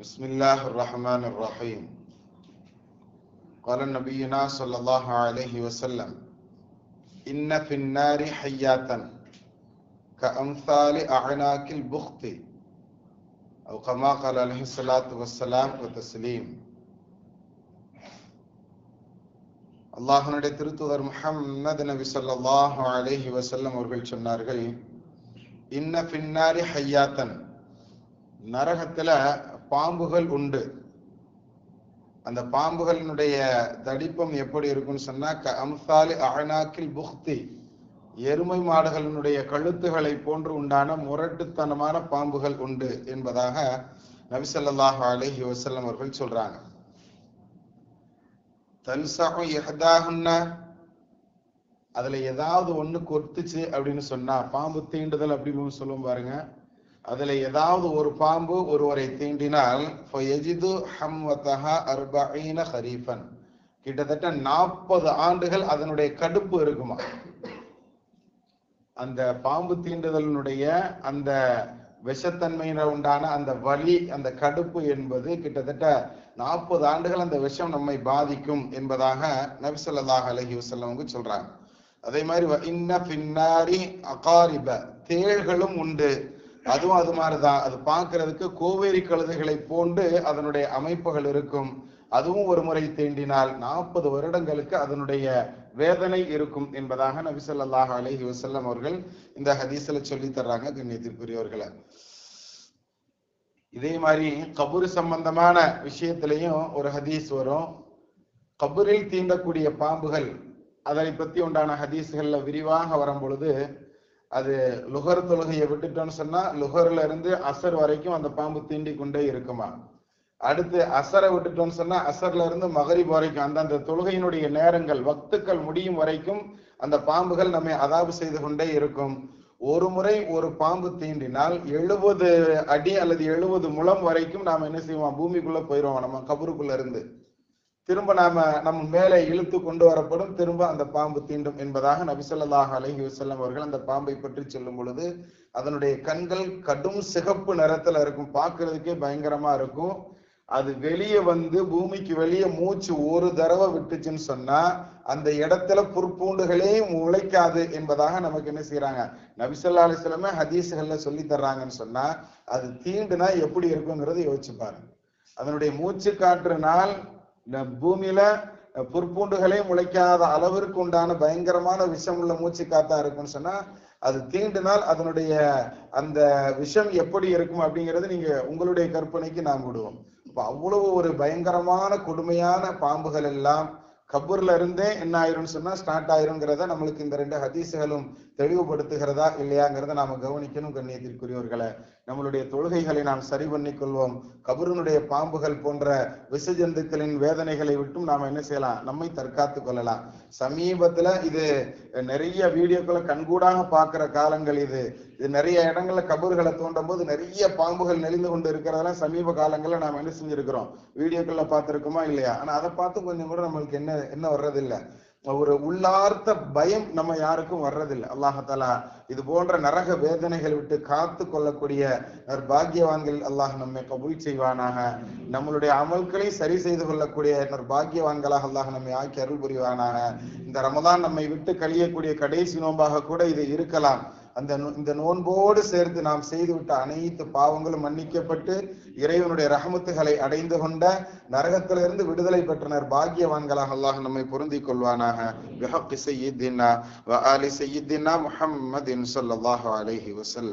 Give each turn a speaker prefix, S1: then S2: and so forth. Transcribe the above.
S1: بسم الله الرحمن الرحيم قال نبينا صلى الله عليه وسلم إن في النار حياتا كأمثال أعناق البخت أو كما قال عليه الصلاة والسلام وتسليم அல்லாஹனுடைய திருத்துதர் முஹம்மது நபி ஸல்லல்லாஹு அலைஹி வஸல்லம் அவர்கள் சொன்னார்கள் இன்ன பின்னாரி ஹையாத்தன் நரகத்துல பாம்புகள் உண்டு. அந்த பாம்புகளினுடைய தடிப்பம் எப்படி இருக்கும்னு சொன்னா க அம்சாலி அகனாக்கில் புக்தி. எருமை மாடுகளினுடைய கழுத்துகளை போன்று உண்டான முரட்டுத்தனமான பாம்புகள் உண்டு என்பதாக நபிசல்லாஹ் அலஹி வசல்லம் அவர்கள் சொல்றாங்க. தல்சகு இஹ்தாஹுன்ன அதுல ஏதாவது ஒண்ணு கொத்துச்சு அப்படின்னு சொன்னா பாம்பு தீண்டுதல் அப்படின்னு சொல்லுவோம் பாருங்க. அதில் ஏதாவது ஒரு பாம்பு ஒருவரை தீண்டினால் ஃபயஜிது ஹரீஃபன். கிட்டத்தட்ட நாற்பது ஆண்டுகள் அதனுடைய கடுப்பு இருக்குமா? அந்த பாம்பு தீண்டுதலினுடைய அந்த விஷத்தன்மையின உண்டான அந்த வலி அந்த கடுப்பு என்பது கிட்டத்தட்ட நாற்பது ஆண்டுகள் அந்த விஷம் நம்மை பாதிக்கும் என்பதாக நபிசல்லாஹ் அலஹி வசல்லவங்க சொல்றாங்க. அதே மாதிரி இன்ன பின்னாரி அகாரிப தேள்களும் உண்டு. அதுவும் அது மாதிரிதான். அது பார்க்கறதுக்கு கோவேரி கழுதைகளை போன்று அதனுடைய அமைப்புகள் இருக்கும். அதுவும் ஒரு முறை தீண்டினால் நாற்பது வருடங்களுக்கு அதனுடைய வேதனை இருக்கும் என்பதாக நபிசல்லாஹ் அலஹி வசல்லம் அவர்கள் இந்த ஹதீஸ்ல சொல்லி தர்றாங்க கண்ணியத்திற்குரியவர்களை. இதே மாதிரி கபூர் சம்பந்தமான விஷயத்திலையும் ஒரு ஹதீஸ் வரும். கபூரில் தீண்டக்கூடிய பாம்புகள் அதனை பத்தி உண்டான ஹதீஸ்கள்ல விரிவாக வரும் பொழுது அது லுகர் தொழுகையை விட்டுட்டோம்னு சொன்னா லுகர்ல இருந்து அசர் வரைக்கும் அந்த பாம்பு தீண்டி கொண்டே இருக்குமா? அடுத்து அசரை விட்டுட்டோம்னு சொன்னா அசர்ல இருந்து மகரிப் வரைக்கும் அந்த அந்த தொழுகையினுடைய நேரங்கள் வக்துக்கள் முடியும் வரைக்கும் அந்த பாம்புகள் நம்மை அதாபு செய்து கொண்டே இருக்கும். ஒரு முறை ஒரு பாம்பு தீண்டினால் எழுபது அடி அல்லது எழுபது முழம் வரைக்கும் நாம் என்ன செய்வோம்? பூமிக்குள்ள போயிடுவோம்? நம்ம கபருக்குள்ள இருந்து. திரும்ப நாம நம்ம மேலே இழுத்து கொண்டு வரப்படும். திரும்ப அந்த பாம்பு தீண்டும் என்பதாக நபிசல்லாஹ் அலஹி வசல்லம் அவர்கள் அந்த பாம்பை பற்றி சொல்லும் பொழுது அதனுடைய கண்கள் கடும் சிகப்பு நிறத்துல இருக்கும். பார்க்கறதுக்கே பயங்கரமா இருக்கும். அது வெளியே வந்து பூமிக்கு வெளியே மூச்சு ஒரு தடவை விட்டுச்சுன்னு சொன்னா அந்த இடத்துல புற்பூண்டுகளே உழைக்காது என்பதாக நமக்கு என்ன செய்யறாங்க நபிசல்லா அலிஸ்லமே ஹதீஸ்கள்ல சொல்லி தர்றாங்கன்னு சொன்னா அது தீண்டுனா எப்படி இருக்குங்கிறத யோசிச்சு பாருங்க. அதனுடைய மூச்சு காற்றுனால் பூமியில புற்பூண்டுகளே முளைக்காத அளவிற்கு உண்டான பயங்கரமான விஷம் உள்ள மூச்சு காத்தா இருக்கும்னு சொன்னா அது தீண்டினால் அதனுடைய அந்த விஷம் எப்படி இருக்கும் அப்படிங்கிறது நீங்க உங்களுடைய கற்பனைக்கு நாம் விடுவோம். இப்போ அவ்வளவு ஒரு பயங்கரமான கொடுமையான பாம்புகள் எல்லாம் கபூர்ல இருந்தே என்ன ஆயிரும்னு சொன்னா ஸ்டார்ட் ஆயிருங்கிறத நம்மளுக்கு இந்த ரெண்டு ஹதீசுகளும் தெளிவுபடுத்துகிறதா இல்லையாங்கிறத நாம கவனிக்கணும் கண்ணியத்திற்குரியவர்களை. நம்மளுடைய தொழுகைகளை நாம் சரி பண்ணி கொள்வோம் கபருனுடைய பாம்புகள் போன்ற விசஜந்துக்களின் வேதனைகளை விட்டும் நாம என்ன செய்யலாம்? நம்மை தற்காத்து கொள்ளலாம். சமீபத்துல இது நிறைய வீடியோக்களை கண்கூடாக பார்க்கிற காலங்கள் இது. நிறைய இடங்கள்ல கபூர்களை தோண்டும் போது நிறைய பாம்புகள் நெளிந்து கொண்டு இருக்கிறதெல்லாம் சமீப காலங்கள்ல நாம என்ன செஞ்சிருக்கிறோம்? வீடியோக்கள்ல பார்த்திருக்கோமா இல்லையா? ஆனா அதை பார்த்து கொஞ்சம் கூட நம்மளுக்கு என்ன என்ன வர்றதில்லை. ஒரு உள்ளார்த்த பயம் நம்ம யாருக்கும் வர்றதில்லை. அல்லாஹாலா இது போன்ற நரக வேதனைகள் விட்டு காத்து கொள்ளக்கூடிய பாக்கியவான்கள் அல்லாஹ் நம்மை கபூல் செய்வானாக. நம்மளுடைய அமல்களை சரி செய்து கொள்ளக்கூடிய பாக்கியவான்களாக அல்லாஹ் நம்மை ஆக்கி அருள் புரிவானாக. இந்த ரமதான் நம்மை விட்டு கழியக்கூடிய கடைசி நோம்பாக கூட இது இருக்கலாம். அந்த இந்த நோன்போடு சேர்த்து நாம் செய்துவிட்ட அனைத்து பாவங்களும் மன்னிக்கப்பட்டு இறைவனுடைய ரஹமத்துகளை அடைந்து கொண்ட நரகத்திலிருந்து விடுதலை பெற்றனர் பாக்கியவான்களாக அல்லாஹ் நம்மை பொருந்திக் கொள்வானாக. பிஹக்கி சையீத்தினா வ முஹம்மதின் ஸல்லல்லாஹு அலைஹி வசல்லம்